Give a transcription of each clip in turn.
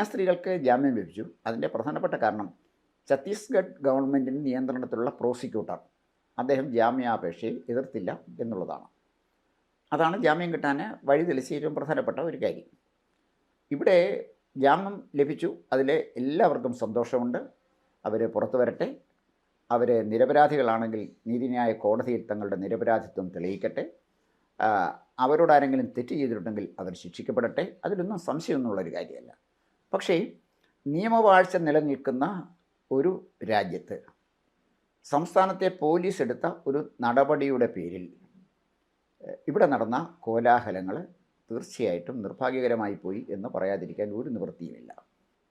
കന്യാസ്ത്രീകൾക്ക് ജാമ്യം ലഭിച്ചു. അതിന്റെ പ്രധാനപ്പെട്ട കാരണം ഛത്തീസ്ഗഡ് ഗവൺമെന്റിന് നിയന്ത്രണത്തിലുള്ള പ്രോസിക്യൂട്ടർ. അദ്ദേഹം ജാമ്യാപേക്ഷയെ എതിർത്തില്ല എന്നുള്ളതാണ്. അതാണ് ജാമ്യം കിട്ടാൻ വഴി തെളിച്ച ഏറ്റവും പ്രധാനപ്പെട്ട ഒരു കാര്യം. ഇവിടെ ജാമ്യം ലഭിച്ചു. അതിൽ എല്ലാവർക്കും സന്തോഷമുണ്ട്. അവർ പുറത്തു വരട്ടെ. അവർ നിരപരാധികളാണെങ്കിൽ നീതിന്യായ കോടതിയിൽ തങ്ങളുടെ നിരപരാധിത്വം തെളിയിക്കട്ടെ. അവരോട് ആരെങ്കിലും തെറ്റ് ചെയ്തിട്ടുണ്ടെങ്കിൽ അവർ ശിക്ഷിക്കപ്പെടട്ടെ. അതിലൊന്നും സംശയമൊന്നുമുള്ളൊരു കാര്യമല്ല. പക്ഷേ നിയമവാഴ്ച നിലനിൽക്കുന്ന ഒരു രാജ്യത്ത് സംസ്ഥാനത്തെ പോലീസ് എടുത്ത ഒരു നടപടിയുടെ പേരിൽ ഇവിടെ നടന്ന കോലാഹലങ്ങൾ തീർച്ചയായിട്ടും നിർഭാഗ്യകരമായി പോയി എന്ന് പറയാതിരിക്കാൻ ഒരു നിവൃത്തിയുമില്ല.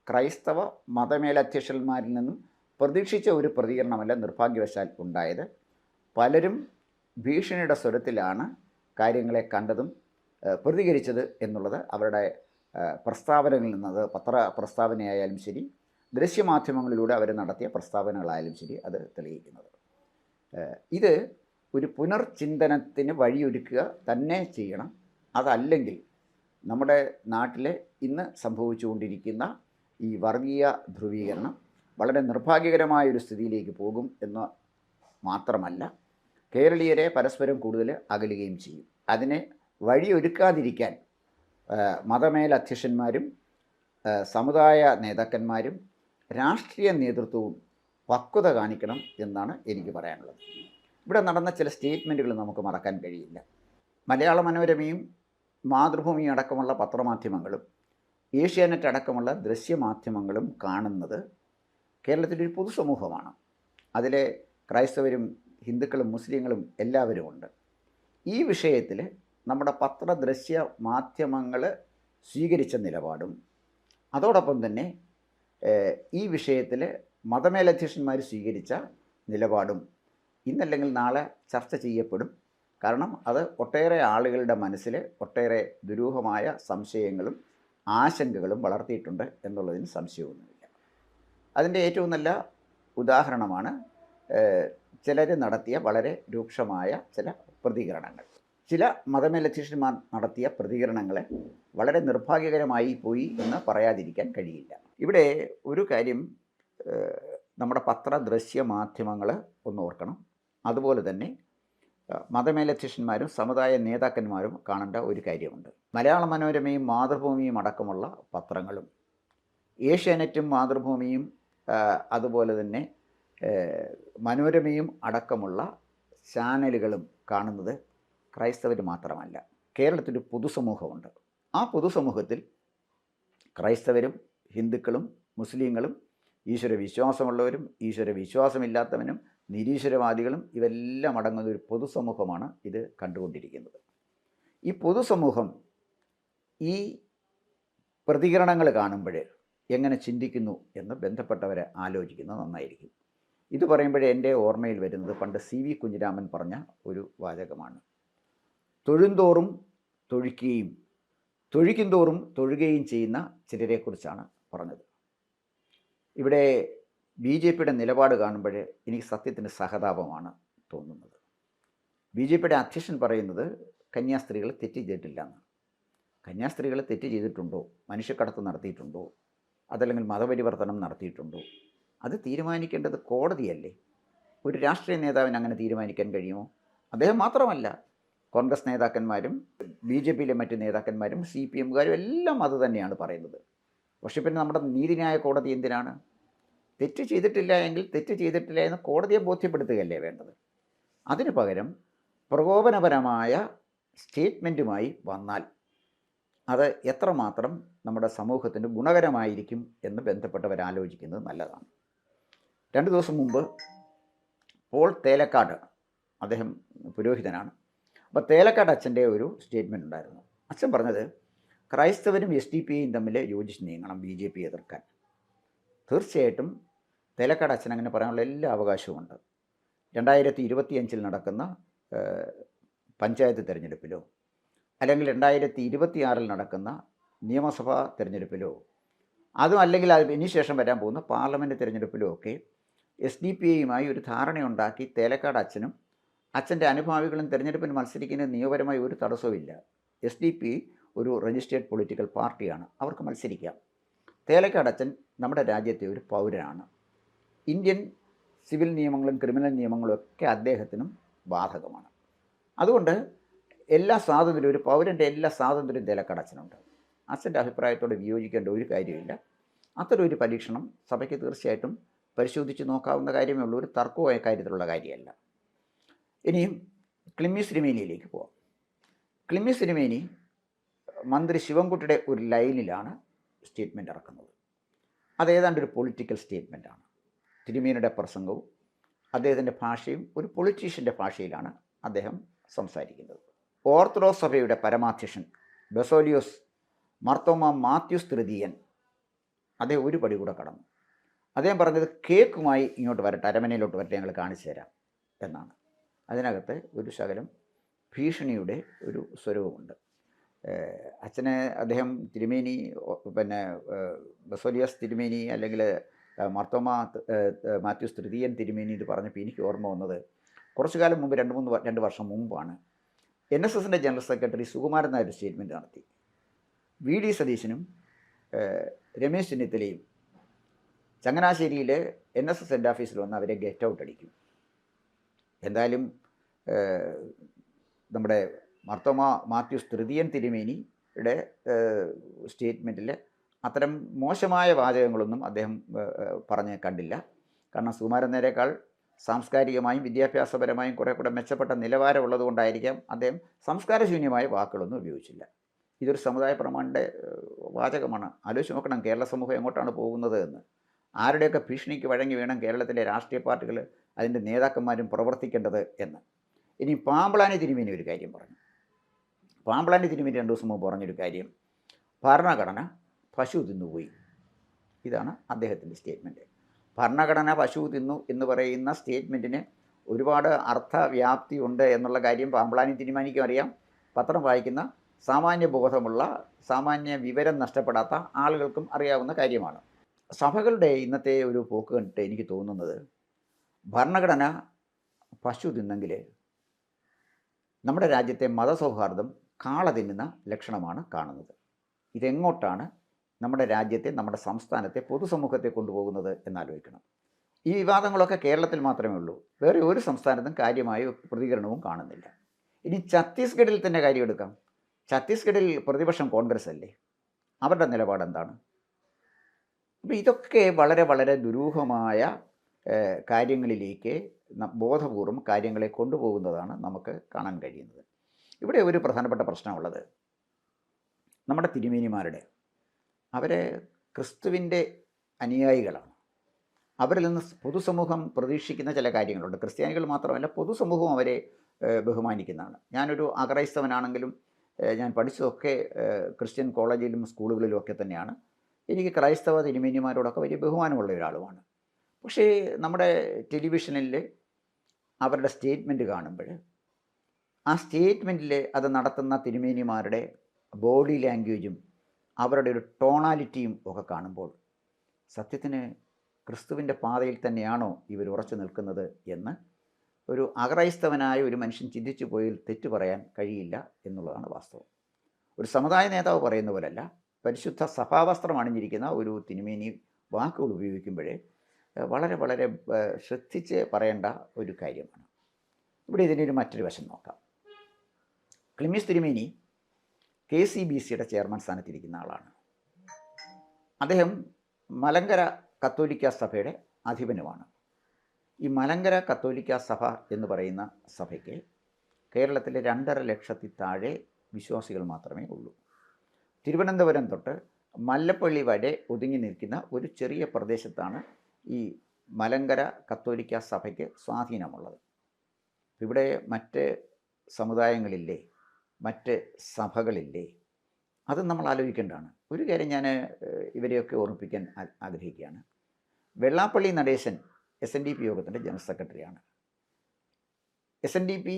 ക്രൈസ്തവ മതമേലധ്യക്ഷന്മാരിൽ നിന്നും പ്രതീക്ഷിച്ച ഒരു പ്രതികരണമല്ല നിർഭാഗ്യവശാൽ ഉണ്ടായത്. പലരും ഭീഷണിയുടെ സ്വരത്തിലാണ് കാര്യങ്ങളെ കണ്ടതും പ്രതികരിച്ചത് എന്നുള്ളത് അവരുടെ പ്രസ്താവനകളിൽ നിന്നത് പത്ര പ്രസ്താവനയായാലും ശരി ദൃശ്യമാധ്യമങ്ങളിലൂടെ അവർ നടത്തിയ പ്രസ്താവനകളായാലും ശരി അത് തെളിയിക്കുന്നത്. ഇത് ഒരു പുനർചിന്തനത്തിന് വഴിയൊരുക്കുക തന്നെ ചെയ്യണം. അതല്ലെങ്കിൽ നമ്മുടെ നാട്ടിലെ ഇന്ന് സംഭവിച്ചുകൊണ്ടിരിക്കുന്ന ഈ വർഗീയ ധ്രുവീകരണം വളരെ നിർഭാഗ്യകരമായ ഒരു സ്ഥിതിയിലേക്ക് പോകും എന്ന് മാത്രമല്ല കേരളീയരെ പരസ്പരം കൂടുതൽ അകലുകയും ചെയ്യും. അതിനെ വഴിയൊരുക്കാതിരിക്കാൻ മതമേലധ്യക്ഷന്മാരും സമുദായ നേതാക്കന്മാരും രാഷ്ട്രീയ നേതൃത്വവും പക്വത കാണിക്കണം എന്നാണ് എനിക്ക് പറയാനുള്ളത്. ഇവിടെ നടന്ന ചില സ്റ്റേറ്റ്മെന്റുകൾ നമുക്ക് മറക്കാൻ കഴിയില്ല. മലയാള മനോരമയും മാതൃഭൂമിയും അടക്കമുള്ള പത്രമാധ്യമങ്ങളും ഏഷ്യാനെറ്റ് അടക്കമുള്ള ദൃശ്യമാധ്യമങ്ങളും കാണുന്നത് കേരളത്തിന്റെ കേരളത്തിലൊരു പൊതുസമൂഹമാണ്. അതിലെ ക്രൈസ്തവരും ഹിന്ദുക്കളും മുസ്ലിങ്ങളും എല്ലാവരും ഉണ്ട്. ഈ വിഷയത്തിൽ നമ്മുടെ പത്ര ദൃശ്യ മാധ്യമങ്ങൾ സ്വീകരിച്ച നിലപാടും. അതോടൊപ്പം തന്നെ ഈ വിഷയത്തിൽ മതമേലധ്യക്ഷന്മാർ സ്വീകരിച്ച നിലപാടും ഇന്നല്ലെങ്കിൽ നാളെ ചർച്ച ചെയ്യപ്പെടും. കാരണം അത് ഒട്ടേറെ ആളുകളുടെ മനസ്സിൽ ഒട്ടേറെ ദുരൂഹമായ സംശയങ്ങളും ആശങ്കകളും വളർത്തിയിട്ടുണ്ട് എന്നുള്ളതിന് സംശയമൊന്നുമില്ല. അതിന്റെ ഏറ്റവും നല്ല ഉദാഹരണമാണ് ചിലർ നടത്തിയ വളരെ രൂക്ഷമായ ചില പ്രതികരണങ്ങൾ. ചില മതമേലധ്യക്ഷന്മാർ നടത്തിയ പ്രതികരണങ്ങളെ വളരെ നിർഭാഗ്യകരമായി പോയി എന്ന് പറയാതിരിക്കാൻ കഴിയില്ല. ഇവിടെ ഒരു കാര്യം നമ്മുടെ പത്ര ദൃശ്യ മാധ്യമങ്ങൾ ഒന്ന് ഓർക്കണം. അതുപോലെ തന്നെ മതമേലധ്യക്ഷന്മാരും സമുദായ നേതാക്കന്മാരും കാണേണ്ട ഒരു കാര്യമുണ്ട്. മലയാള മനോരമയും മാതൃഭൂമിയും അടക്കമുള്ള പത്രങ്ങളും ഏഷ്യാനെറ്റും മാതൃഭൂമിയും അതുപോലെ തന്നെ മനോരമയും അടക്കമുള്ള ചാനലുകളും കാണുന്നത് ക്രൈസ്തവർ മാത്രമല്ല കേരളത്തിന്റെ പൊതുസമൂഹമുണ്ട്. ആ പൊതുസമൂഹത്തിൽ ക്രൈസ്തവരും ഹിന്ദുക്കളും മുസ്ലിങ്ങളും ഈശ്വര വിശ്വാസമുള്ളവരും ഈശ്വര വിശ്വാസമില്ലാത്തവനും നിരീശ്വരവാദികളും ഇവെല്ലാം അടങ്ങുന്ന ഒരു പൊതുസമൂഹമാണ് ഇത് കണ്ടുകൊണ്ടിരിക്കുന്നത്. ഈ പൊതുസമൂഹം ഈ പ്രതികരണങ്ങൾ കാണുമ്പോൾ എങ്ങനെ ചിന്തിക്കുന്നു എന്ന് ബന്ധപ്പെട്ടവരെ ആലോചിക്കുന്നത് നന്നായിരിക്കും. ഇത് പറയുമ്പോഴേ എന്റെ ഓർമ്മയിൽ വരുന്നത് പണ്ട് സി വി കുഞ്ഞിരാമൻ പറഞ്ഞ ഒരു വാചകമാണ്. തൊഴുന്തോറും തൊഴിക്കുകയും തൊഴിക്കും തോറും തൊഴുകയും ചെയ്യുന്ന ചിലരെക്കുറിച്ചാണ് പറഞ്ഞത്. ഇവിടെ ബി ജെ പിയുടെ നിലപാട് കാണുമ്പോൾ എനിക്ക് സത്യത്തിന് സഹതാപമാണ് തോന്നുന്നത്. ബി ജെ പിയുടെ അധ്യക്ഷൻ പറയുന്നത് കന്യാസ്ത്രീകൾ തെറ്റ് ചെയ്തിട്ടില്ല എന്ന് കന്യാസ്ത്രീകൾ തെറ്റ് ചെയ്തിട്ടുണ്ടോ? മനുഷ്യക്കടത്ത് നടത്തിയിട്ടുണ്ടോ? അതല്ലെങ്കിൽ മതപരിവർത്തനം നടത്തിയിട്ടുണ്ടോ? അത് തീരുമാനിക്കേണ്ടത് കോടതിയല്ലേ? ഒരു രാഷ്ട്രീയ നേതാവിന് അങ്ങനെ തീരുമാനിക്കാൻ കഴിയുമോ? അദ്ദേഹം മാത്രമല്ല കോൺഗ്രസ് നേതാക്കന്മാരും ബി ജെ പിയിലെ മറ്റ് നേതാക്കന്മാരും സി പി എമ്മുകാരും എല്ലാം അത് തന്നെയാണ് പറയുന്നത്. പക്ഷേ പിന്നെ നമ്മുടെ നീതിന്യായ കോടതി എന്തിനാണ്? തെറ്റ് ചെയ്തിട്ടില്ല എങ്കിൽ തെറ്റ് ചെയ്തിട്ടില്ല എന്ന് കോടതിയെ ബോധ്യപ്പെടുത്തുകയല്ലേ വേണ്ടത്? അതിനു പകരം പ്രകോപനപരമായ സ്റ്റേറ്റ്മെന്റുമായി വന്നാൽ അത് എത്രമാത്രം നമ്മുടെ സമൂഹത്തിന് ഗുണകരമായിരിക്കും എന്ന് ബന്ധപ്പെട്ടവർ ആലോചിക്കുന്നത് നല്ലതാണ്. രണ്ട് ദിവസം മുമ്പ് പോൾ തേലക്കാട് അദ്ദേഹം പുരോഹിതനാണ് അപ്പോൾ തേലക്കാട് അച്ഛന്റെ ഒരു സ്റ്റേറ്റ്മെന്റ് ഉണ്ടായിരുന്നു. അച്ഛൻ പറഞ്ഞത് ക്രൈസ്തവരും എസ് ഡി പി ഐയും തമ്മിൽ യോജിച്ച് നീങ്ങണം ബി ജെ പി എതിർക്കാൻ. തീർച്ചയായിട്ടും തേലക്കാട് അച്ഛൻ അങ്ങനെ പറയാനുള്ള എല്ലാ അവകാശവുമുണ്ട് രണ്ടായിരത്തി ഇരുപത്തിയഞ്ചിൽ നടക്കുന്ന പഞ്ചായത്ത് തിരഞ്ഞെടുപ്പിലോ അല്ലെങ്കിൽ രണ്ടായിരത്തി ഇരുപത്തിയാറിൽ നടക്കുന്ന നിയമസഭാ തിരഞ്ഞെടുപ്പിലോ അതും അല്ലെങ്കിൽ അതിനുശേഷം വരാൻ പോകുന്ന പാർലമെന്റ് തിരഞ്ഞെടുപ്പിലോ ഒക്കെ എസ് ഡി പി ഐയുമായി ഒരു ധാരണയുണ്ടാക്കി തേലക്കാട് അച്ഛനും അച്ഛന്റെ അനുഭാവികളും തിരഞ്ഞെടുപ്പിന് മത്സരിക്കുന്നതിന് നിയമപരമായി ഒരു തടസ്സവുമില്ല. എസ് ഡി പി ഒരു രജിസ്റ്റേർഡ് പൊളിറ്റിക്കൽ പാർട്ടിയാണ് അവർക്ക് മത്സരിക്കാം. തേലക്കാട് അച്ഛൻ നമ്മുടെ രാജ്യത്തെ ഒരു പൗരനാണ്. ഇന്ത്യൻ സിവിൽ നിയമങ്ങളും ക്രിമിനൽ നിയമങ്ങളും ഒക്കെ അദ്ദേഹത്തിനും ബാധകമാണ്. അതുകൊണ്ട് എല്ലാ സ്വാതന്ത്ര്യവും ഒരു പൗരന്റെ എല്ലാ സ്വാതന്ത്ര്യവും തേലക്കാട് അച്ഛനുണ്ട്. അച്ഛന്റെ അഭിപ്രായത്തോട് വിയോജിക്കേണ്ട ഒരു കാര്യമില്ല. അത്തരം ഒരു പരീക്ഷണം സഭയ്ക്ക് തീർച്ചയായിട്ടും പരിശോധിച്ച് നോക്കാവുന്ന കാര്യമേ ഉള്ളൂ. ഒരു തർക്കമായ കാര്യത്തിലുള്ള കാര്യമല്ല. ഇനിയും ക്ലിമ്മി സിനിമേനിയിലേക്ക് പോവാം. ക്ലിമ്മി സിനിമേനി മന്ത്രി ശിവൻകുട്ടിയുടെ ഒരു ലൈനിലാണ് സ്റ്റേറ്റ്മെന്റ് ഇറക്കുന്നത്. അത് ഏതാണ്ട് ഒരു പൊളിറ്റിക്കൽ സ്റ്റേറ്റ്മെന്റാണ് തിരുമേനിയുടെ പ്രസംഗവും അദ്ദേഹത്തിന്റെ ഭാഷയും ഒരു പൊളിറ്റീഷ്യന്റെ ഭാഷയിലാണ് അദ്ദേഹം സംസാരിക്കുന്നത്. ഓർത്തഡോക്സ് സഭയുടെ പരമാധ്യക്ഷൻ ബെസോലിയോസ് മർത്തോമ മാത്യുസ് തൃതീയൻ അദ്ദേഹം ഒരു പടി കൂടെ കടന്നു. അദ്ദേഹം പറഞ്ഞത് കേക്കുമായി ഇങ്ങോട്ട് വരട്ടെ അരമനയിലോട്ട് വരട്ടെ ഞങ്ങൾ കാണിച്ചു തരാം എന്നാണ്. അതിനകത്ത് ഒരു ശകലം ഭീഷണിയുടെ ഒരു സ്വരൂപമുണ്ട് അച്ഛനെ അദ്ദേഹം തിരുമേനി പിന്നെ ബസോലിയസ് തിരുമേനി അല്ലെങ്കിൽ മർത്തോമ മാത്യൂസ് തൃതീയൻ തിരുമേനി എന്ന് പറഞ്ഞപ്പോൾ എനിക്ക് ഓർമ്മ വന്നത് കുറച്ചു കാലം മുമ്പ് രണ്ട് മൂന്ന് രണ്ട് വർഷം മുമ്പാണ്. എൻ എസ് എസിന്റെ general secretary Sukumaran Nair statement നടത്തി. വി ഡി സതീശനും രമേശ് ചെന്നിത്തലയും ചങ്ങനാശ്ശേരിയിൽ എൻ എസ് എസ് എന്റെ ഓഫീസിൽ വന്ന് അവരെ ഗെറ്റ് ഔട്ട് അടിക്കും. എന്തായാലും നമ്മുടെ മർത്തോമ മാത്യൂസ് തൃതീയൻ തിരുമേനിയുടെ സ്റ്റേറ്റ്മെന്റിൽ അത്തരം മോശമായ വാചകങ്ങളൊന്നും അദ്ദേഹം പറഞ്ഞ് കണ്ടില്ല. കാരണം സുകുമാരൻ നേരേക്കാൾ സാംസ്കാരികമായും വിദ്യാഭ്യാസപരമായും കുറേ കൂടെ മെച്ചപ്പെട്ട നിലവാരമുള്ളതുകൊണ്ടായിരിക്കാം അദ്ദേഹം സംസ്കാരശൂന്യമായ വാക്കുകളൊന്നും ഉപയോഗിച്ചില്ല. ഇതൊരു സമുദായ പ്രമാണിന്റെ വാചകമാണ്. ആലോചിച്ച് നോക്കണം കേരള സമൂഹം എങ്ങോട്ടാണ് പോകുന്നത് എന്ന്. ആരുടെയൊക്കെ ഭീഷണിക്ക് വഴങ്ങി വേണം കേരളത്തിലെ രാഷ്ട്രീയ പാർട്ടികൾ അതിന്റെ നേതാക്കന്മാരും പ്രവർത്തിക്കേണ്ടത് എന്ന്. ഇനി പാമ്പളാനി തിരുമേനി ഒരു കാര്യം പറഞ്ഞു. പാമ്പളാനി തിരുമേനി രണ്ട് ദിവസം മുമ്പ് പറഞ്ഞൊരു കാര്യം. ഭരണഘടന പശു തിന്നുപോയി ഇതാണ് അദ്ദേഹത്തിന്റെ സ്റ്റേറ്റ്മെന്റ്. ഭരണഘടന പശു തിന്നു എന്ന് പറയുന്ന സ്റ്റേറ്റ്മെന്റിന് ഒരുപാട് അർത്ഥവ്യാപ്തി ഉണ്ട് എന്നുള്ള കാര്യം പാമ്പളാനി തിരുമാനിക്കും അറിയാം. പത്രം വായിക്കുന്ന സാമാന്യ ബോധമുള്ള സാമാന്യ വിവരം നഷ്ടപ്പെടാത്ത ആളുകൾക്കും അറിയാവുന്ന കാര്യമാണ്. സഭകളുടെ ഇന്നത്തെ ഒരു പോക്ക് കണ്ടിട്ട് എനിക്ക് തോന്നുന്നത് ഭരണഘടന പശു തിന്നെങ്കിൽ നമ്മുടെ രാജ്യത്തെ മതസൗഹാർദ്ദം കാള തിന്നുന്ന ലക്ഷണമാണ് കാണുന്നത്. ഇതെങ്ങോട്ടാണ് നമ്മുടെ രാജ്യത്തെ നമ്മുടെ സംസ്ഥാനത്തെ പൊതുസമൂഹത്തെ കൊണ്ടുപോകുന്നത് എന്നാലോചിക്കണം. ഈ വിവാദങ്ങളൊക്കെ കേരളത്തിൽ മാത്രമേ ഉള്ളൂ. വേറെ ഒരു സംസ്ഥാനത്തും കാര്യമായ പ്രതികരണവും കാണുന്നില്ല. ഇനി ഛത്തീസ്ഗഡിൽ തന്നെ കാര്യം എടുക്കാം. ഛത്തീസ്ഗഡിൽ പ്രതിപക്ഷം കോൺഗ്രസ് അല്ലേ അവരുടെ നിലപാട് എന്താണ്? അപ്പോൾ ഇതൊക്കെ വളരെ വളരെ ദുരൂഹമായ കാര്യങ്ങളിലേക്ക് ബോധപൂർവം കാര്യങ്ങളെ കൊണ്ടുപോകുന്നതാണ് നമുക്ക് കാണാൻ കഴിയുന്നത്. ഇവിടെ ഒരു പ്രധാനപ്പെട്ട പ്രശ്നമുള്ളത്. നമ്മുടെ തിരുമേനിമാരുടെ അവരെ ക്രിസ്തുവിന്റെ അനുയായികളാണ്. അവരിൽ നിന്ന് പൊതുസമൂഹം പ്രതീക്ഷിക്കുന്ന ചില കാര്യങ്ങളുണ്ട്. ക്രിസ്ത്യാനികൾ മാത്രമല്ല പൊതുസമൂഹം അവരെ ബഹുമാനിക്കുന്നതാണ്. ഞാനൊരു അക്രൈസ്തവനാണെങ്കിലും ഞാൻ പഠിച്ചതൊക്കെ ക്രിസ്ത്യൻ കോളേജിലും സ്കൂളുകളിലും ഒക്കെ തന്നെയാണ്. എനിക്ക് ക്രൈസ്തവ തിരുമേനിമാരോടൊക്കെ വലിയ ബഹുമാനമുള്ള ഒരാളുമാണ്. പക്ഷേ നമ്മുടെ ടെലിവിഷനിൽ അവരുടെ സ്റ്റേറ്റ്മെന്റ് കാണുമ്പോൾ ആ സ്റ്റേറ്റ്മെന്റിൽ അത് നടത്തുന്ന തിരുമേനിമാരുടെ ബോഡി ലാംഗ്വേജും അവരുടെ ഒരു ടോണാലിറ്റിയും ഒക്കെ കാണുമ്പോൾ സത്യത്തിന് ക്രിസ്തുവിന്റെ പാതയിൽ തന്നെയാണോ ഇവർ ഉറച്ചു നിൽക്കുന്നത് എന്ന് ഒരു അക്രൈസ്തവനായ ഒരു മനുഷ്യൻ ചിന്തിച്ചു പോയിൽ തെറ്റു പറയാൻ കഴിയില്ല എന്നുള്ളതാണ് വാസ്തവം. ഒരു സമുദായ നേതാവ് പറയുന്ന പോലല്ല പരിശുദ്ധ സഭാവസ്ത്രം അണിഞ്ഞിരിക്കുന്ന ഒരു തിരുമേനി വാക്കുകൾ ഉപയോഗിക്കുമ്പോഴേ വളരെ വളരെ ശ്രദ്ധിച്ച് പറയേണ്ട ഒരു കാര്യമാണ്. ഇവിടെ ഇതിനൊരു മറ്റൊരു വശം നോക്കാം. ക്ലിമിസ് തിരുമേനി കെ സി ബി സിയുടെ ചെയർമാൻ സ്ഥാനത്തിരിക്കുന്ന ആളാണ്. അദ്ദേഹം മലങ്കര കത്തോലിക്ക സഭയുടെ അധിപനുമാണ്. ഈ മലങ്കര കത്തോലിക്ക സഭ എന്ന് പറയുന്ന സഭയ്ക്ക് കേരളത്തിലെ രണ്ടര ലക്ഷത്തി താഴെ വിശ്വാസികൾ മാത്രമേ ഉള്ളൂ. തിരുവനന്തപുരം തൊട്ട് മല്ലപ്പള്ളി വരെ ഒതുങ്ങി നിൽക്കുന്ന ഒരു ചെറിയ പ്രദേശത്താണ് ഈ മലങ്കര കത്തോലിക്ക സഭയ്ക്ക് സ്വാധീനമുള്ളത്. ഇവിടെ മറ്റ് സമുദായങ്ങളില്ലേ മറ്റ് സഭകളില്ലേ അത് നമ്മൾ ആലോചിക്കേണ്ടതാണ്. ഒരു കാര്യം ഞാൻ ഇവരെയൊക്കെ ഓർമ്മിപ്പിക്കാൻ ആഗ്രഹിക്കുകയാണ്. Vellappally Natesan S N D P യോഗത്തിന്റെ ജനറൽ സെക്രട്ടറിയാണ്. എസ് എൻ ഡി പി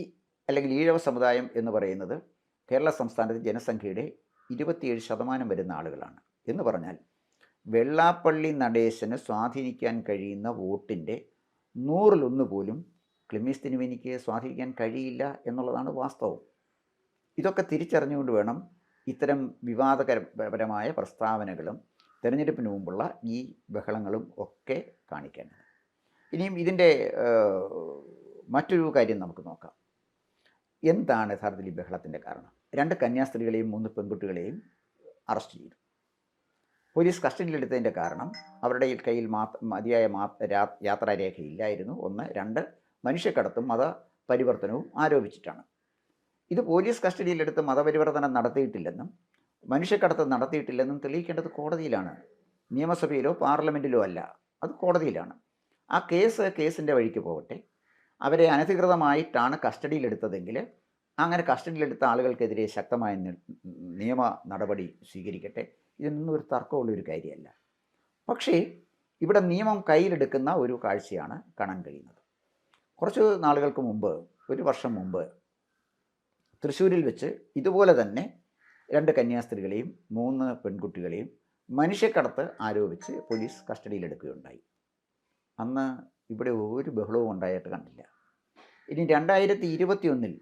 അല്ലെങ്കിൽ ഈഴവ സമുദായം എന്ന് പറയുന്നത് കേരള സംസ്ഥാനത്തെ ജനസംഖ്യയുടെ ഇരുപത്തിയേഴ് ശതമാനം വരുന്ന ആളുകളാണ് എന്ന് പറഞ്ഞാൽ വെള്ളാപ്പള്ളി നടേശന് സ്വാധീനിക്കാൻ കഴിയുന്ന വോട്ടിന്റെ നൂറിലൊന്ന് പോലും ക്ലിമീസ് തിരുമേനിക്ക് സ്വാധീനിക്കാൻ കഴിയില്ല എന്നുള്ളതാണ് വാസ്തവം. ഇതൊക്കെ തിരിച്ചറിഞ്ഞുകൊണ്ട് വേണം ഇത്തരം വിവാദകരപരമായ പ്രസ്താവനകളും തിരഞ്ഞെടുപ്പിന് മുമ്പുള്ള ഈ ബഹളങ്ങളും ഒക്കെ കാണിക്കേണ്ടത്. ഇനിയും ഇതിന്റെ മറ്റൊരു കാര്യം നമുക്ക് നോക്കാം. എന്താണ് യഥാർത്ഥത്തിൽ ഈ ബഹളത്തിന്റെ കാരണം? രണ്ട് കന്യാസ്ത്രീകളെയും മൂന്ന് പെൺകുട്ടികളെയും അറസ്റ്റ് ചെയ്തു. പോലീസ് കസ്റ്റഡിയിലെടുത്തതിന്റെ കാരണം അവരുടെ കയ്യിൽ മതിയായ യാത്രാരേഖയില്ലായിരുന്നു. ഒന്ന്. രണ്ട്. മനുഷ്യക്കടത്തും മത പരിവർത്തനവും ആരോപിച്ചിട്ടാണ്. ഇത് പോലീസ് കസ്റ്റഡിയിലെടുത്ത് മതപരിവർത്തനം നടത്തിയിട്ടില്ലെന്നും മനുഷ്യക്കടത്ത് നടത്തിയിട്ടില്ലെന്നും തെളിയിക്കേണ്ടത് കോടതിയിലാണ്. നിയമസഭയിലോ പാർലമെന്റിലോ അല്ല. അത് കോടതിയിലാണ്. ആ കേസ് കേസിന്റെ വഴിക്ക് പോകട്ടെ. അവരെ അനധികൃതമായിട്ടാണ് കസ്റ്റഡിയിലെടുത്തതെങ്കിൽ അങ്ങനെ കസ്റ്റഡിയിലെടുത്ത ആളുകൾക്കെതിരെ ശക്തമായ നിയമ നടപടി സ്വീകരിക്കട്ടെ. ഇതൊന്നും ഒരു തർക്കമുള്ള ഒരു കാര്യമല്ല. പക്ഷേ ഇവിടെ നിയമം കയ്യിലെടുക്കുന്ന ഒരു കാഴ്ചയാണ് കാണാൻ കഴിയുന്നത്. കുറച്ച് നാളുകൾക്ക് മുമ്പ് ഒരു വർഷം മുമ്പ് തൃശ്ശൂരിൽ വെച്ച് ഇതുപോലെ തന്നെ രണ്ട് കന്യാസ്ത്രീകളെയും മൂന്ന് പെൺകുട്ടികളെയും മനുഷ്യക്കടത്ത് ആരോപിച്ച് പോലീസ് കസ്റ്റഡിയിലെടുക്കുകയുണ്ടായി. അന്ന് ഇവിടെ ഒരു ബഹളവും ഉണ്ടായിട്ട് കണ്ടില്ല. ഇനി രണ്ടായിരത്തി ഇരുപത്തിയൊന്നിൽ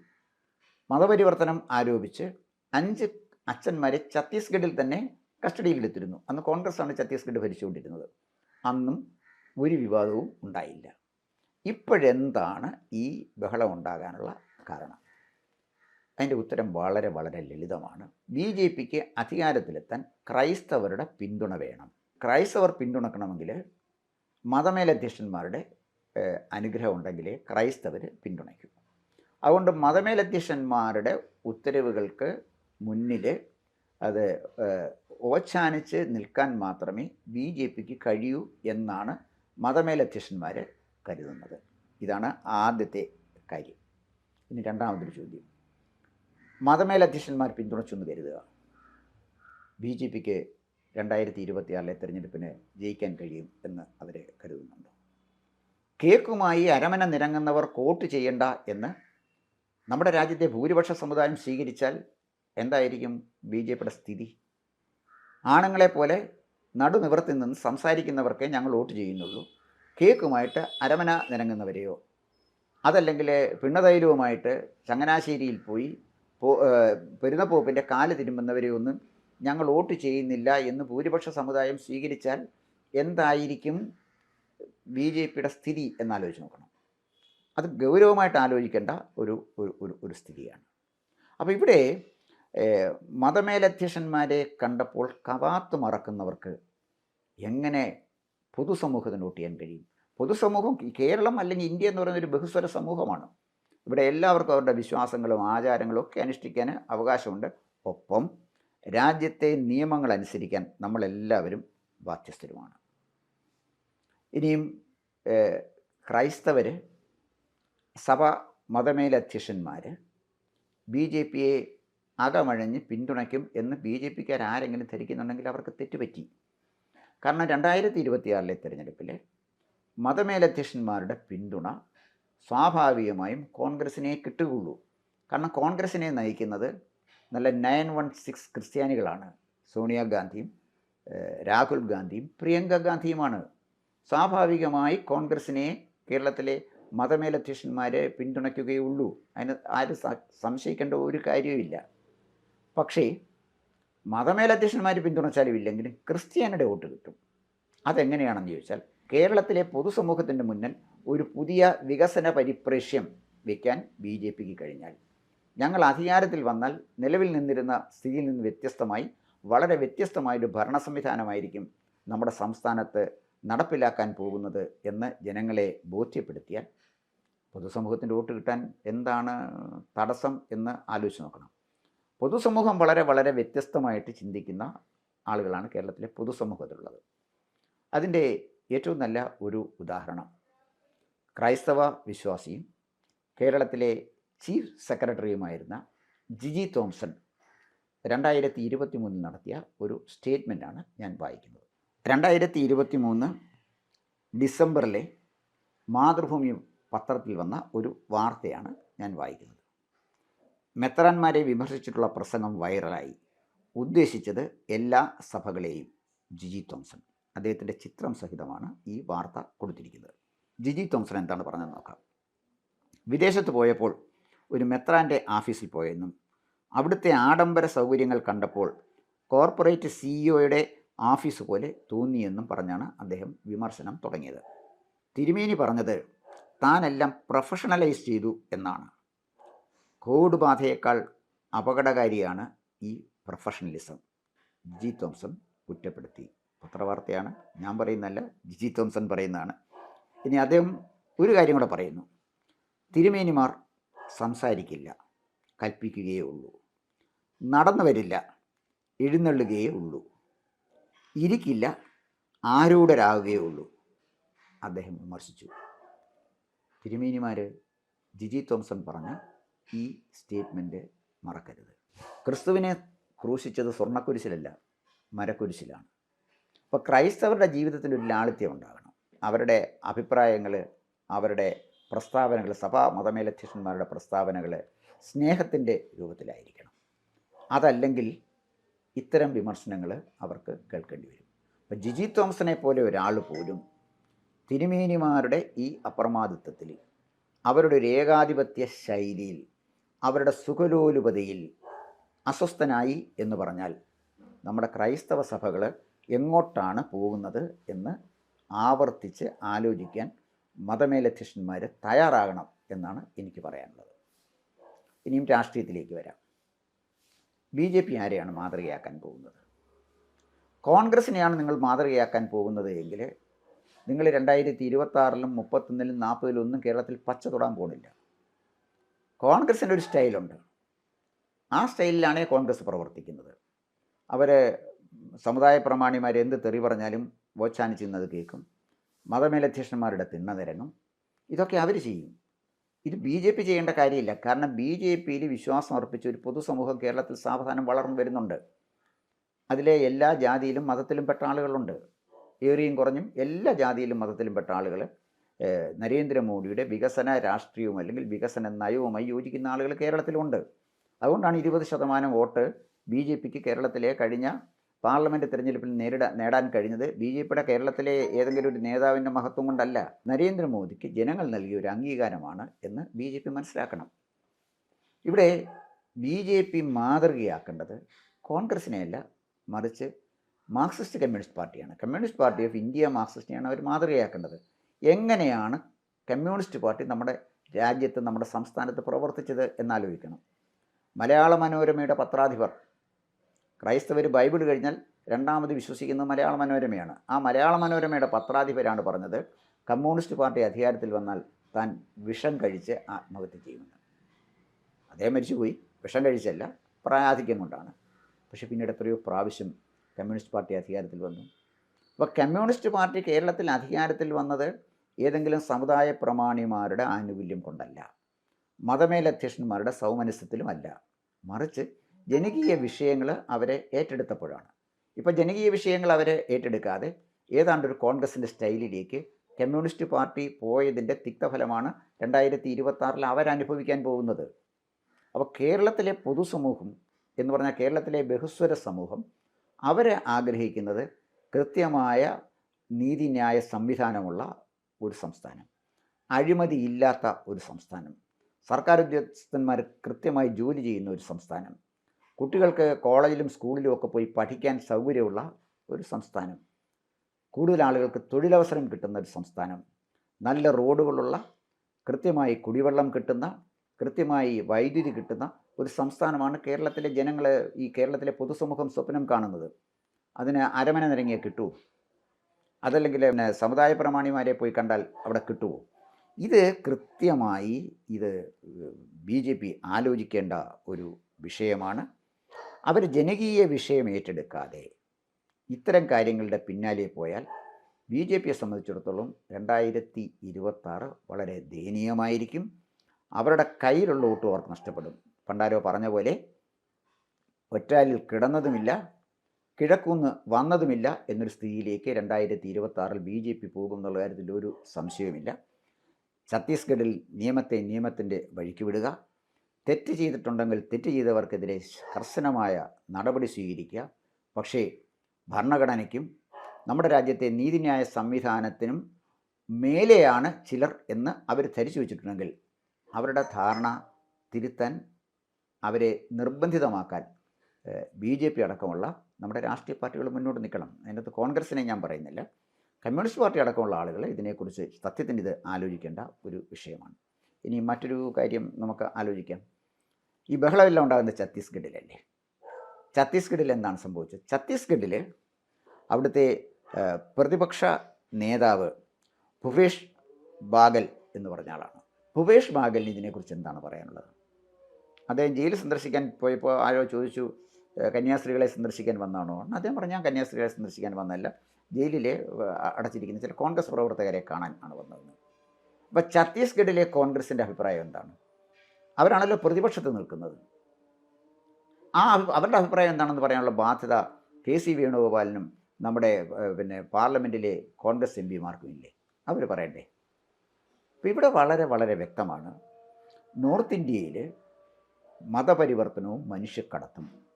മതപരിവർത്തനം ആരോപിച്ച് അഞ്ച് അച്ഛന്മാരെ ഛത്തീസ്ഗഡിൽ തന്നെ കസ്റ്റഡിയിലെടുത്തിരുന്നു. അന്ന് കോൺഗ്രസ്സാണ് ഛത്തീസ്ഗഡ് ഭരിച്ചുകൊണ്ടിരുന്നത്. അന്നും ഒരു വിവാദവും ഉണ്ടായില്ല. ഇപ്പോഴെന്താണ് ഈ ബഹളം ഉണ്ടാകാനുള്ള കാരണം? അതിന്റെ ഉത്തരം വളരെ വളരെ ലളിതമാണ്. ബി ജെ പിക്ക് അധികാരത്തിലെത്താൻ ക്രൈസ്തവരുടെ പിന്തുണ വേണം. ക്രൈസ്തവർ പിന്തുണക്കണമെങ്കിൽ മതമേലധ്യക്ഷന്മാരുടെ അനുഗ്രഹം ഉണ്ടെങ്കിൽ ക്രൈസ്തവർ പിന്തുണയ്ക്കും. അതുകൊണ്ട് മതമേലധ്യക്ഷന്മാരുടെ ഉത്തരവുകൾക്ക് മുന്നിൽ അത് ഓച്ചാനിച്ച് നിൽക്കാൻ മാത്രമേ ബി ജെ പിക്ക് കഴിയൂ എന്നാണ് മതമേലധ്യക്ഷന്മാർ കരുതുന്നത്. ഇതാണ് ആദ്യത്തെ കാര്യം. ഇനി രണ്ടാമതൊരു ചോദ്യം. മതമേലധ്യക്ഷന്മാർ പിന്തുണച്ചെന്ന് കരുതുക. ബി ജെ പിക്ക് രണ്ടായിരത്തി ഇരുപത്തിയാറിലെ തെരഞ്ഞെടുപ്പിന് ജയിക്കാൻ കഴിയും എന്ന് അവർ കരുതുന്നുണ്ടോ. കേക്കുമായി അരമന നിരങ്ങുന്നവർ കോട്ട് ചെയ്യണ്ട എന്ന് നമ്മുടെ രാജ്യത്തെ ഭൂരിപക്ഷ സമുദായം സ്വീകരിച്ചാൽ എന്തായിരിക്കും ബി ജെ പിയുടെ സ്ഥിതി? ആണുങ്ങളെപ്പോലെ നടുനിവർത്തി നിന്ന് സംസാരിക്കുന്നവർക്കേ ഞങ്ങൾ വോട്ട് ചെയ്യുന്നുള്ളൂ. കേക്കുമായിട്ട് അരമന നിരങ്ങുന്നവരെയോ അതല്ലെങ്കിൽ പിണ്ണതൈലവുമായിട്ട് ചങ്ങനാശ്ശേരിയിൽ പോയി പെരുന്നപ്പോപ്പിന്റെ കാൽ തിരുമ്പുന്നവരെയൊന്നും ഞങ്ങൾ വോട്ട് ചെയ്യുന്നില്ല എന്ന് ഭൂരിപക്ഷ സമുദായം സ്വീകരിച്ചാൽ എന്തായിരിക്കും ബി ജെ പിയുടെ സ്ഥിതി എന്നാലോചിച്ച് നോക്കണം. അത് ഗൗരവമായിട്ട് ആലോചിക്കേണ്ട ഒരു ഒരു ഒരു സ്ഥിതിയാണ്. അപ്പോൾ ഇവിടെ മതമേലധ്യക്ഷന്മാരെ കണ്ടപ്പോൾ കവാത്ത് മറക്കുന്നവർക്ക് എങ്ങനെ പൊതുസമൂഹത്തിന് വോട്ട് ചെയ്യാൻ കഴിയും? പൊതുസമൂഹം കേരളം അല്ലെങ്കിൽ ഇന്ത്യ എന്ന് പറയുന്ന ഒരു ബഹുസ്വര സമൂഹമാണ്. ഇവിടെ എല്ലാവർക്കും അവരുടെ വിശ്വാസങ്ങളും ആചാരങ്ങളും ഒക്കെ അനുഷ്ഠിക്കാൻ അവകാശമുണ്ട്. ഒപ്പം രാജ്യത്തെ നിയമങ്ങൾ അനുസരിക്കാൻ നമ്മളെല്ലാവരും ബാധ്യസ്ഥരുമാണ്. ഇനിയും ക്രൈസ്തവർ സഭ മതമേലധ്യക്ഷന്മാർ ബി ജെ പിയെ അകമഴഞ്ഞ് പിന്തുണയ്ക്കും എന്ന് ബി ജെ പിക്കാർ ആരെങ്കിലും ധരിക്കുന്നുണ്ടെങ്കിൽ അവർക്ക് തെറ്റുപറ്റി. കാരണം രണ്ടായിരത്തി ഇരുപത്തിയാറിലെ തിരഞ്ഞെടുപ്പിൽ മതമേലധ്യക്ഷന്മാരുടെ പിന്തുണ സ്വാഭാവികമായും കോൺഗ്രസിനെ കിട്ടുകയുള്ളൂ. കാരണം കോൺഗ്രസിനെ നയിക്കുന്നത് നല്ല നയൻ വൺ സിക്സ് ക്രിസ്ത്യാനികളാണ്. സോണിയാഗാന്ധിയും രാഹുൽ ഗാന്ധിയും പ്രിയങ്ക ഗാന്ധിയുമാണ്. സ്വാഭാവികമായി കോൺഗ്രസിനെ കേരളത്തിലെ മതമേലധ്യക്ഷന്മാരെ പിന്തുണയ്ക്കുകയുള്ളൂ. അതിന് ആരും സംശയിക്കേണ്ട ഒരു കാര്യവുമില്ല. പക്ഷേ മതമേലധ്യക്ഷന്മാർ പിന്തുണച്ചാലും ഇല്ലെങ്കിലും ക്രിസ്ത്യാനിയുടെ വോട്ട് കിട്ടും. അതെങ്ങനെയാണെന്ന് ചോദിച്ചാൽ കേരളത്തിലെ പൊതുസമൂഹത്തിന്റെ മുന്നിൽ ഒരു പുതിയ വികസന പരിപ്രേക്ഷ്യം വയ്ക്കാൻ ബി ജെ പിക്ക് കഴിഞ്ഞാൽ ഞങ്ങൾ അധികാരത്തിൽ വന്നാൽ നിലവിൽ നിന്നിരുന്ന സ്ഥിതിയിൽ നിന്ന് വ്യത്യസ്തമായി വളരെ വ്യത്യസ്തമായൊരു ഭരണ സംവിധാനമായിരിക്കും നമ്മുടെ സംസ്ഥാനത്ത് നടപ്പിലാക്കാൻ പോകുന്നത് എന്ന് ജനങ്ങളെ ബോധ്യപ്പെടുത്തിയാൽ പൊതുസമൂഹത്തിന്റെ വോട്ട് കിട്ടാൻ എന്താണ് തടസ്സം എന്ന് ആലോചിച്ച് നോക്കണം. പൊതുസമൂഹം വളരെ വളരെ വ്യത്യസ്തമായിട്ട് ചിന്തിക്കുന്ന ആളുകളാണ് കേരളത്തിലെ പൊതുസമൂഹത്തിലുള്ളത്. അതിന്റെ ഏറ്റവും നല്ല ഒരു ഉദാഹരണം ക്രൈസ്തവ വിശ്വാസിയും കേരളത്തിലെ ചീഫ് സെക്രട്ടറിയുമായിരുന്ന ജിജി തോംസൺ രണ്ടായിരത്തി ഇരുപത്തി മൂന്നിൽ നടത്തിയ ഒരു സ്റ്റേറ്റ്മെന്റാണ് ഞാൻ വായിക്കുന്നത്. രണ്ടായിരത്തി ഇരുപത്തി മൂന്ന് ഡിസംബറിലെ മാതൃഭൂമി പത്രത്തിൽ വന്ന ഒരു വാർത്തയാണ് ഞാൻ വായിക്കുന്നത്. മെത്രാന്മാരെ വിമർശിച്ചിട്ടുള്ള പ്രസംഗം വൈറലായി. ഉദ്ദേശിച്ചത് എല്ലാ സഭകളെയും. ജിജി തോംസൺ. അദ്ദേഹത്തിന്റെ ചിത്രം സഹിതമാണ് ഈ വാർത്ത കൊടുത്തിരിക്കുന്നത്. ജിജി തോംസൺ എന്താണ് പറഞ്ഞതെന്ന് നോക്കാം. വിദേശത്ത് പോയപ്പോൾ ഒരു മെത്രാന്റെ ഓഫീസിൽ പോയെന്നും അവിടുത്തെ ആഡംബര സൗകര്യങ്ങൾ കണ്ടപ്പോൾ കോർപ്പറേറ്റ് സിഇഒയുടെ ഓഫീസ് പോലെ തോന്നിയെന്നും പറഞ്ഞാണ് അദ്ദേഹം വിമർശനം തുടങ്ങിയത്. തിരുമേനി പറഞ്ഞത് താനെല്ലാം പ്രൊഫഷണലൈസ് ചെയ്തു എന്നാണ്. കോവിഡ് ബാധയേക്കാൾ അപകടകാരിയാണ് ഈ പ്രൊഫഷണലിസം. ജിജി തോംസൺ കുറ്റപ്പെടുത്തി. പത്രവാർത്തയാണ്. ഞാൻ പറയുന്നതല്ല ജിജി തോംസൺ പറയുന്നതാണ്. ഇനി അദ്ദേഹം ഒരു കാര്യം കൂടെ പറയുന്നു. തിരുമേനിമാർ സംസാരിക്കില്ല കൽപ്പിക്കുകയേ ഉള്ളൂ. നടന്നു വരില്ല എഴുന്നള്ളുകയേ ഉള്ളൂ. ഇരിക്കില്ല ആരൂഢരാകുകയേ ഉള്ളൂ. അദ്ദേഹം വിമർശിച്ചു. തിരുമേനിമാർ ജിജി തോംസൺ പറഞ്ഞ ഈ സ്റ്റേറ്റ്മെന്റ് മറക്കരുത്. ക്രിസ്തുവിനെ ക്രൂശിച്ചത് സ്വർണക്കുരിശിലല്ല മരക്കുരിശിലാണ്. അപ്പോൾ ക്രൈസ്തവരുടെ ജീവിതത്തിൽ ഒരു ലാളിത്യം ഉണ്ടാകണം. അവരുടെ അഭിപ്രായങ്ങൾ അവരുടെ പ്രസ്താവനകൾ സഭാ മതമേലധ്യക്ഷന്മാരുടെ പ്രസ്താവനകൾ സ്നേഹത്തിന്റെ രൂപത്തിലായിരിക്കണം. അതല്ലെങ്കിൽ ഇത്തരം വിമർശനങ്ങൾ അവർക്ക് കേൾക്കേണ്ടി വരും. അപ്പോൾ ജിജി തോമസിനെ പോലെ ഒരാൾ പോലും തിരുമേനിമാരുടെ ഈ അപ്രമാദിത്വത്തിൽ അവരുടെ ഒരു ഏകാധിപത്യ ശൈലിയിൽ അവരുടെ സുഖലോലുപതയിൽ അസ്വസ്ഥനായി എന്ന് പറഞ്ഞാൽ നമ്മുടെ ക്രൈസ്തവ സഭകൾ എങ്ങോട്ടാണ് പോകുന്നത് എന്ന് ആവർത്തിച്ച് ആലോചിക്കാൻ മതമേലധ്യക്ഷന്മാർ തയ്യാറാകണം എന്നാണ് എനിക്ക് പറയാനുള്ളത്. ഇനിയും രാഷ്ട്രീയത്തിലേക്ക് വരാം. ബി ജെ പി ആരെയാണ് മാതൃകയാക്കാൻ പോകുന്നത്? കോൺഗ്രസിനെയാണ് നിങ്ങൾ മാതൃകയാക്കാൻ പോകുന്നത് എങ്കിൽ നിങ്ങൾ രണ്ടായിരത്തി ഇരുപത്താറിലും മുപ്പത്തൊന്നിലും നാൽപ്പതിലും ഒന്നും കേരളത്തിൽ പച്ച തൊടാൻ പോകുന്നില്ല കോൺഗ്രസിന്റെ ഒരു സ്റ്റൈലുണ്ട്. ആ സ്റ്റൈലിലാണ് കോൺഗ്രസ് പ്രവർത്തിക്കുന്നത്. അവർ സമുദായ പ്രമാണിമാർ എന്ത് തെറി പറഞ്ഞാലും വോച്ചാനിച്ചിരുന്നത് കേൾക്കും. മതമേലധ്യക്ഷന്മാരുടെ തിന്മ നിരങ്ങും. ഇതൊക്കെ അവർ ചെയ്യും. ഇത് ബി ജെ പി ചെയ്യേണ്ട കാര്യമില്ല. കാരണം ബി ജെ പിയിൽ വിശ്വാസം അർപ്പിച്ച ഒരു പൊതുസമൂഹം കേരളത്തിൽ സാവധാനം വളർന്നു വരുന്നുണ്ട്. അതിലെ എല്ലാ ജാതിയിലും മതത്തിലും പെട്ട ആളുകളുണ്ട്. ഏറിയും കുറഞ്ഞും എല്ലാ ജാതിയിലും മതത്തിലും പെട്ട ആളുകൾ നരേന്ദ്രമോദിയുടെ വികസന രാഷ്ട്രീയവും അല്ലെങ്കിൽ വികസന നയവുമായി യോജിക്കുന്ന ആളുകൾ കേരളത്തിലുണ്ട്. അതുകൊണ്ടാണ് ഇരുപത് ശതമാനം വോട്ട് ബി ജെ പിക്ക് കേരളത്തിലെ കഴിഞ്ഞ പാർലമെന്റ് തിരഞ്ഞെടുപ്പിൽ നേരിടാൻ നേടാൻ കഴിഞ്ഞത് ബി ജെ പിയുടെ കേരളത്തിലെ ഏതെങ്കിലും ഒരു നേതാവിന്റെ മഹത്വം കൊണ്ടല്ല. നരേന്ദ്രമോദിക്ക് ജനങ്ങൾ നൽകിയ ഒരു അംഗീകാരമാണ് എന്ന് ബി ജെ പി മനസ്സിലാക്കണം. ഇവിടെ ബി ജെ പി മാതൃകയാക്കേണ്ടത് കോൺഗ്രസിനെയല്ല മറിച്ച് മാർക്സിസ്റ്റ് കമ്മ്യൂണിസ്റ്റ് പാർട്ടിയാണ്. കമ്മ്യൂണിസ്റ്റ് പാർട്ടി ഓഫ് ഇന്ത്യ മാർക്സിസ്റ്റിനെയാണ് അവർ മാതൃകയാക്കേണ്ടത്. എങ്ങനെയാണ് കമ്മ്യൂണിസ്റ്റ് പാർട്ടി നമ്മുടെ രാജ്യത്ത് നമ്മുടെ സംസ്ഥാനത്ത് പ്രവർത്തിച്ചത് എന്നാലോചിക്കണം. മലയാള മനോരമയുടെ പത്രാധിപർ. ക്രൈസ്തവർ ബൈബിൾ കഴിഞ്ഞാൽ രണ്ടാമത് വിശ്വസിക്കുന്നത് മലയാള മനോരമയാണ്. ആ മലയാള മനോരമയുടെ പത്രാധിപരാണ് പറഞ്ഞത്. കമ്മ്യൂണിസ്റ്റ് പാർട്ടി അധികാരത്തിൽ വന്നാൽ താൻ വിഷം കഴിച്ച് ആത്മഹത്യ ചെയ്യുമെന്ന്. അദ്ദേഹം മരിച്ചുപോയി വിഷം കഴിച്ചല്ല പ്രായാധിക്യം കൊണ്ടാണ്. പക്ഷെ പിന്നീട് എത്രയോ പ്രാവശ്യം കമ്മ്യൂണിസ്റ്റ് പാർട്ടി അധികാരത്തിൽ വന്നു. അപ്പോൾ കമ്മ്യൂണിസ്റ്റ് പാർട്ടി കേരളത്തിൽ അധികാരത്തിൽ വന്നത് ഏതെങ്കിലും സമുദായ പ്രമാണിമാരുടെ ആനുകൂല്യം കൊണ്ടല്ല. മതമേലധ്യക്ഷന്മാരുടെ സൗമനസ്യത്തിലുമല്ല. മറിച്ച് ജനകീയ വിഷയങ്ങൾ അവരെ ഏറ്റെടുത്തപ്പോഴാണ്. ഇപ്പോൾ ജനകീയ വിഷയങ്ങൾ അവരെ ഏറ്റെടുക്കാതെ ഏതാണ്ട് ഒരു കോൺഗ്രസിന്റെ സ്റ്റൈലിലേക്ക് കമ്മ്യൂണിസ്റ്റ് പാർട്ടി പോയതിന്റെ തിക്തഫലമാണ് രണ്ടായിരത്തി ഇരുപത്തി അവരനുഭവിക്കാൻ പോകുന്നത്. അപ്പോൾ കേരളത്തിലെ പൊതുസമൂഹം എന്ന് പറഞ്ഞാൽ കേരളത്തിലെ ബഹുസ്വര സമൂഹം അവരെ ആഗ്രഹിക്കുന്നത് കൃത്യമായ നീതിന്യായ സംവിധാനമുള്ള ഒരു സംസ്ഥാനം. അഴിമതി ഇല്ലാത്ത ഒരു സംസ്ഥാനം. സർക്കാർ ഉദ്യോഗസ്ഥന്മാർ കൃത്യമായി ജോലി ചെയ്യുന്ന ഒരു സംസ്ഥാനം. കുട്ടികൾക്ക് കോളേജിലും സ്കൂളിലും ഒക്കെ പോയി പഠിക്കാൻ സൗകര്യമുള്ള ഒരു സംസ്ഥാനം. കൂടുതൽ ആളുകൾക്ക് തൊഴിലവസരം കിട്ടുന്ന ഒരു സംസ്ഥാനം. നല്ല റോഡുകളുള്ള കൃത്യമായി കുടിവെള്ളം കിട്ടുന്ന കൃത്യമായി വൈദ്യുതി കിട്ടുന്ന ഒരു സംസ്ഥാനമാണ് കേരളത്തിലെ ജനങ്ങൾ ഈ കേരളത്തിലെ പൊതുസമൂഹം സ്വപ്നം കാണുന്നത്. അതിന് അരമന നിരങ്ങിയ കിട്ടുമോ അതല്ലെങ്കിൽ പിന്നെ സമുദായ പ്രമാണിമാരെ പോയി കണ്ടാൽ അവിടെ കിട്ടുമോ ഇത് കൃത്യമായി ഇത് ബി ജെ പി ആലോചിക്കേണ്ട ഒരു വിഷയമാണ്. അവർ ജനകീയ വിഷയം ഏറ്റെടുക്കാതെ ഇത്തരം കാര്യങ്ങളുടെ പിന്നാലെ പോയാൽ ബി ജെ പിയെ സംബന്ധിച്ചിടത്തോളം രണ്ടായിരത്തി ഇരുപത്താറ് വളരെ ദയനീയമായിരിക്കും. അവരുടെ കയ്യിലുള്ള വോട്ട് അവർക്ക് നഷ്ടപ്പെടും. പണ്ടാരോ പറഞ്ഞ പോലെ ഒറ്റാലിൽ കിടന്നതുമില്ല. കിഴക്കുന്ന് വന്നതുമില്ല എന്നൊരു സ്ഥിതിയിലേക്ക് രണ്ടായിരത്തി ഇരുപത്താറിൽ ബി ജെ പി പോകും എന്നുള്ള കാര്യത്തിൽ ഒരു സംശയവുമില്ല. ഛത്തീസ്ഗഡിൽ നിയമത്തെ നിയമത്തിന്റെ വഴിക്ക് വിടുക. തെറ്റ് ചെയ്തിട്ടുണ്ടെങ്കിൽ തെറ്റ് ചെയ്തവർക്കെതിരെ കർശനമായ നടപടി സ്വീകരിക്കുക. പക്ഷേ ഭരണഘടനയ്ക്കും നമ്മുടെ രാജ്യത്തെ നീതിന്യായ സംവിധാനത്തിനും മേലെയാണ് ചിലർ എന്ന് അവർ ധരിച്ചു വച്ചിട്ടുണ്ടെങ്കിൽ അവരുടെ ധാരണ തിരുത്താൻ അവരെ നിർബന്ധിതമാക്കാൻ ബി ജെ പി അടക്കമുള്ള നമ്മുടെ രാഷ്ട്രീയ പാർട്ടികൾ മുന്നോട്ട് നിൽക്കണം. അതിനകത്ത് കോൺഗ്രസിനെ ഞാൻ പറയുന്നില്ല. കമ്മ്യൂണിസ്റ്റ് പാർട്ടി അടക്കമുള്ള ആളുകൾ ഇതിനെക്കുറിച്ച് സത്യത്തിന് ഇത് ആലോചിക്കേണ്ട ഒരു വിഷയമാണ്. ഇനി മറ്റൊരു കാര്യം നമുക്ക് ആലോചിക്കാം. ഈ ബഹളമെല്ലാം ഉണ്ടാകുന്ന ഛത്തീസ്ഗഡിലല്ലേ? ഛത്തീസ്ഗഡിൽ എന്താണ് സംഭവിച്ചത്? ഛത്തീസ്ഗഡിൽ അവിടുത്തെ പ്രതിപക്ഷ നേതാവ് ഭുവേഷ് ബാഗൽ എന്ന് പറഞ്ഞ ആളാണ്. ഭുവേഷ് ബാഗലിന് ഇതിനെക്കുറിച്ച് എന്താണ് പറയാനുള്ളത്? അദ്ദേഹം ജയിൽ സന്ദർശിക്കാൻ പോയപ്പോൾ ആരോ ചോദിച്ചു "ഏ, കന്യാസ്ത്രീകളെ സന്ദർശിക്കാൻ എന്ന് അദ്ദേഹം പറഞ്ഞു ഞാൻ കന്യാസ്ത്രീകളെ സന്ദർശിക്കാൻ വന്നല്ല ജയിലിലെ അടച്ചിരിക്കുന്ന ചില കോൺഗ്രസ് പ്രവർത്തകരെ കാണാൻ ആണ് വന്നതെന്ന്. അപ്പോൾ ഛത്തീസ്ഗഡിലെ കോൺഗ്രസിന്റെ അഭിപ്രായം എന്താണ്? അവരാണല്ലോ പ്രതിപക്ഷത്ത് നിൽക്കുന്നത്. ആ അവരുടെ അഭിപ്രായം എന്താണെന്ന് പറയാനുള്ള ബാധ്യത കെ സി വേണുഗോപാലിനും നമ്മുടെ പിന്നെ പാർലമെന്റിലെ കോൺഗ്രസ് എം പിമാർക്കും ഇല്ലേ? അവർ പറയണ്ടേ? അപ്പോൾ ഇവിടെ വളരെ വളരെ വ്യക്തമാണ്. നോർത്ത് ഇന്ത്യയിൽ മതപരിവർത്തനവും മനുഷ്യക്കടത്തും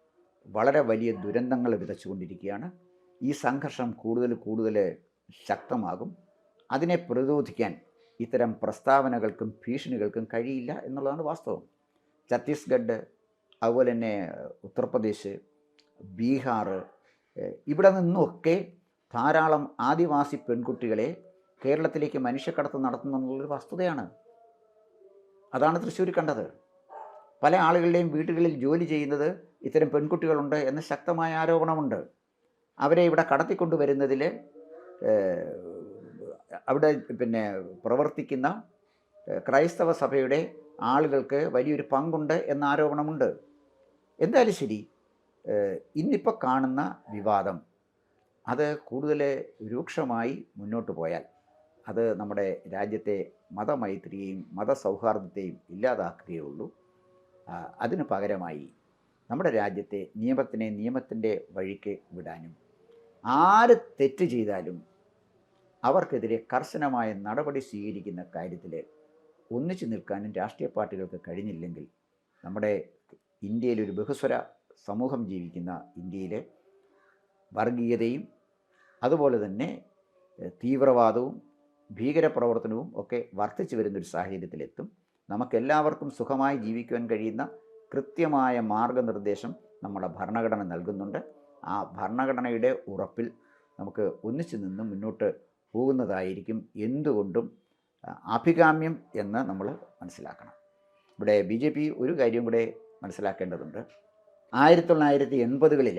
വളരെ വലിയ ദുരന്തങ്ങൾ വിതച്ചുകൊണ്ടിരിക്കുകയാണ്. ഈ സംഘർഷം കൂടുതൽ കൂടുതൽ ശക്തമാകും. അതിനെ പ്രതിരോധിക്കാൻ ഇത്തരം പ്രസ്താവനകൾക്കും ഭീഷണികൾക്കും കഴിയില്ല എന്നുള്ളതാണ് വാസ്തവം. ഛത്തീസ്ഗഡ് അതുപോലെ തന്നെ ഉത്തർപ്രദേശ് ബീഹാർ ഇവിടെ നിന്നുമൊക്കെ ധാരാളം ആദിവാസി പെൺകുട്ടികളെ കേരളത്തിലേക്ക് മനുഷ്യക്കടത്ത് നടത്തുന്നു എന്നുള്ളൊരു വസ്തുതയാണ്. അതാണ് തൃശ്ശൂർ കണ്ടത്. പല ആളുകളുടെയും വീടുകളിൽ ജോലി ചെയ്യുന്നത് ഇത്തരം പെൺകുട്ടികളുണ്ട് എന്ന ശക്തമായ ആരോപണമുണ്ട്. അവരെ ഇവിടെ കടത്തിക്കൊണ്ടുവരുന്നതിൽ അവിടെ പിന്നെ പ്രവർത്തിക്കുന്ന ക്രൈസ്തവ സഭയുടെ ആളുകൾക്ക് വലിയൊരു പങ്കുണ്ട് എന്ന ആരോപണമുണ്ട്. എന്തായാലും ശരി ഇന്നിപ്പോൾ കാണുന്ന വിവാദം അത് കൂടുതൽ രൂക്ഷമായി മുന്നോട്ട് പോയാൽ അത് നമ്മുടെ രാജ്യത്തെ മതമൈത്രിയെയും മതസൗഹാർദ്ദത്തെയും ഇല്ലാതാക്കുകയുള്ളൂ അതിന് പകരമായി നമ്മുടെ രാജ്യത്തെ നിയമത്തിനെ നിയമത്തിന്റെ വഴിക്ക് വിടാനും ആര് തെറ്റ് ചെയ്താലും അവർക്കെതിരെ കർശനമായ നടപടി സ്വീകരിക്കുന്ന കാര്യത്തിൽ ഒന്നിച്ചു നിൽക്കാനും രാഷ്ട്രീയ പാർട്ടികൾക്ക് കഴിഞ്ഞില്ലെങ്കിൽ നമ്മുടെ ഇന്ത്യയിൽ ഒരു ബഹുസ്വര സമൂഹം ജീവിക്കുന്ന ഇന്ത്യയിൽ വർഗീയതയും അതുപോലെ തന്നെ തീവ്രവാദവും ഭീകരപ്രവർത്തനവും ഒക്കെ വർദ്ധിച്ചു വരുന്നൊരു സാഹചര്യത്തിലെത്തും. നമുക്കെല്ലാവർക്കും സുഖമായി ജീവിക്കുവാൻ കഴിയുന്ന കൃത്യമായ മാർഗനിർദ്ദേശം നമ്മുടെ ഭരണഘടന നൽകുന്നുണ്ട്. ആ ഭരണഘടനയുടെ ഉറപ്പിൽ നമുക്ക് ഒന്നിച്ചു നിന്ന് മുന്നോട്ട് പോകുന്നതായിരിക്കും എന്തുകൊണ്ടും അഭികാമ്യം എന്ന് നമ്മൾ മനസ്സിലാക്കണം. ഇവിടെ ബി ജെ പി ഒരു കാര്യം കൂടെ മനസ്സിലാക്കേണ്ടതുണ്ട്. ആയിരത്തി തൊള്ളായിരത്തി എൺപതുകളിൽ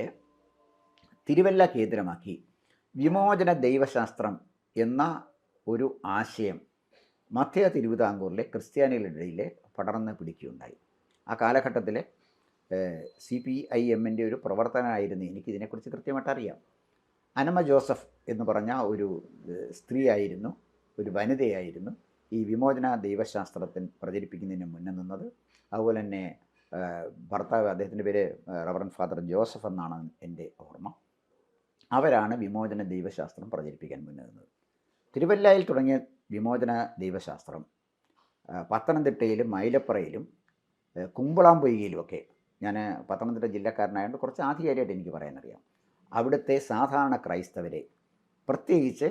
തിരുവല്ല കേന്ദ്രമാക്കി വിമോചന ദൈവശാസ്ത്രം എന്ന ഒരു ആശയം മധ്യ തിരുവിതാംകൂറിലെ ക്രിസ്ത്യാനികളുടെ പടർന്ന് പിടിക്കുകയുണ്ടായി. ആ കാലഘട്ടത്തിലെ സി പി ഐ എമ്മിന്റെ ഒരു പ്രവർത്തനമായിരുന്നു എനിക്കിതിനെക്കുറിച്ച് കൃത്യമായിട്ട് അറിയാം. അനമ ജോസഫ് എന്ന് പറഞ്ഞ ഒരു സ്ത്രീ സ്ത്രീയായിരുന്നു. ഒരു വനിതയായിരുന്നു. ഈ വിമോചന ദൈവശാസ്ത്രത്തിൽ പ്രചരിപ്പിക്കുന്നതിന് മുന്നേ നിന്നത്. അതുപോലെ തന്നെ ഭർത്താവ് അദ്ദേഹത്തിന്റെ പേര് റവറൻ ഫാദർ ജോസഫ് എന്നാണ് എന്റെ ഓർമ്മ. അവരാണ് വിമോചന ദൈവശാസ്ത്രം പ്രചരിപ്പിക്കാൻ മുന്നേ നിന്നത്. തിരുവല്ലയിൽ തുടങ്ങിയ വിമോചന ദൈവശാസ്ത്രം. പത്തനംതിട്ടയിലും മൈലപ്പുറയിലും ഏ, ഞാൻ പത്തനംതിട്ട ജില്ലക്കാരനായതുകൊണ്ട് കുറച്ച് ആധികാരികമായിട്ട് എനിക്ക് പറയാനറിയാം. അവിടുത്തെ സാധാരണ ക്രൈസ്തവരെ പ്രത്യേകിച്ച്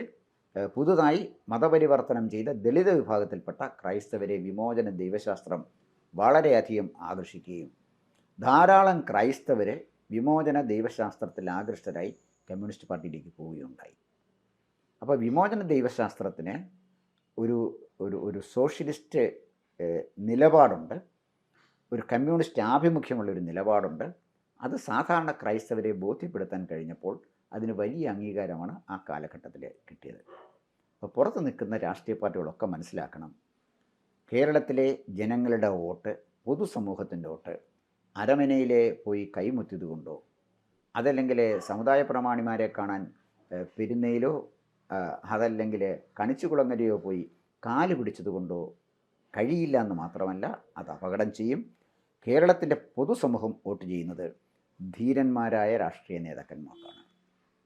പുതുതായി മതപരിവർത്തനം ചെയ്ത ദളിത് വിഭാഗത്തിൽപ്പെട്ട ക്രൈസ്തവരെ വിമോചന ദൈവശാസ്ത്രം വളരെയധികം ആകർഷിക്കുകയും ധാരാളം ക്രൈസ്തവർ വിമോചന ദൈവശാസ്ത്രത്തിൽ ആകൃഷ്ടരായി കമ്മ്യൂണിസ്റ്റ് പാർട്ടിയിലേക്ക് പോവുകയുണ്ടായി. അപ്പോൾ വിമോചന ദൈവശാസ്ത്രത്തിന് ഒരു ഒരു ഒരു സോഷ്യലിസ്റ്റ് നിലപാടുണ്ട്. ഒരു കമ്മ്യൂണിസ്റ്റ് ആഭിമുഖ്യമുള്ളൊരു നിലപാടുണ്ട്. അത് സാധാരണ ക്രൈസ്തവരെ ബോധ്യപ്പെടുത്താൻ കഴിഞ്ഞപ്പോൾ അതിന് വലിയ അംഗീകാരമാണ് ആ കാലഘട്ടത്തിൽ കിട്ടിയത്. അപ്പോൾ പുറത്ത് നിൽക്കുന്ന രാഷ്ട്രീയ പാർട്ടികളൊക്കെ മനസ്സിലാക്കണം. കേരളത്തിലെ ജനങ്ങളുടെ വോട്ട് പൊതുസമൂഹത്തിന്റെ വോട്ട് അരമനയിലെ പോയി കൈമുത്തിയത് കൊണ്ടോ അതല്ലെങ്കിൽ സമുദായ പ്രമാണിമാരെ കാണാൻ പെരുന്നയിലോ അതല്ലെങ്കിൽ കണിച്ചുകുളങ്ങരയോ പോയി കാൽ പിടിച്ചതുകൊണ്ടോ കഴിയില്ല എന്ന് മാത്രമല്ല അത് അപകടം ചെയ്യും. കേരളത്തിന്റെ പൊതുസമൂഹം വോട്ട് ചെയ്യുന്നത് ധീരന്മാരായ രാഷ്ട്രീയ നേതാക്കന്മാർക്കാണ്.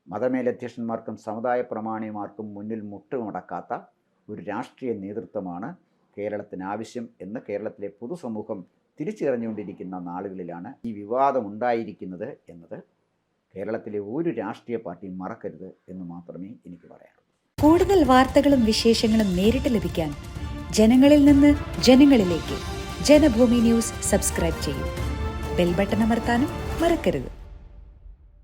മതമേലധ്യക്ഷന്മാർക്കും സമുദായ പ്രമാണിമാർക്കും മുന്നിൽ മുട്ടുമടക്കാത്ത ഒരു രാഷ്ട്രീയ നേതൃത്വമാണ് കേരളത്തിന് ആവശ്യം എന്ന് കേരളത്തിലെ പൊതുസമൂഹം തിരിച്ചറിഞ്ഞുകൊണ്ടിരിക്കുന്ന നാളുകളിലാണ് ഈ വിവാദം ഉണ്ടായിരിക്കുന്നത് എന്നത് കേരളത്തിലെ ഒരു രാഷ്ട്രീയ പാർട്ടിയും മറക്കരുത് എന്ന് മാത്രമേ എനിക്ക് പറയാനുള്ളൂ കൂടുതൽ വാർത്തകളും വിശേഷങ്ങളും നേരിട്ട് ലഭിക്കാൻ ജനങ്ങളിൽ നിന്ന് ജനങ്ങളിലേക്ക് ജനഭൂമി ന്യൂസ് സബ്സ്ക്രൈബ് ചെയ്യൂ. ബെൽബട്ടൺ അമർത്താനും മറക്കരുത്.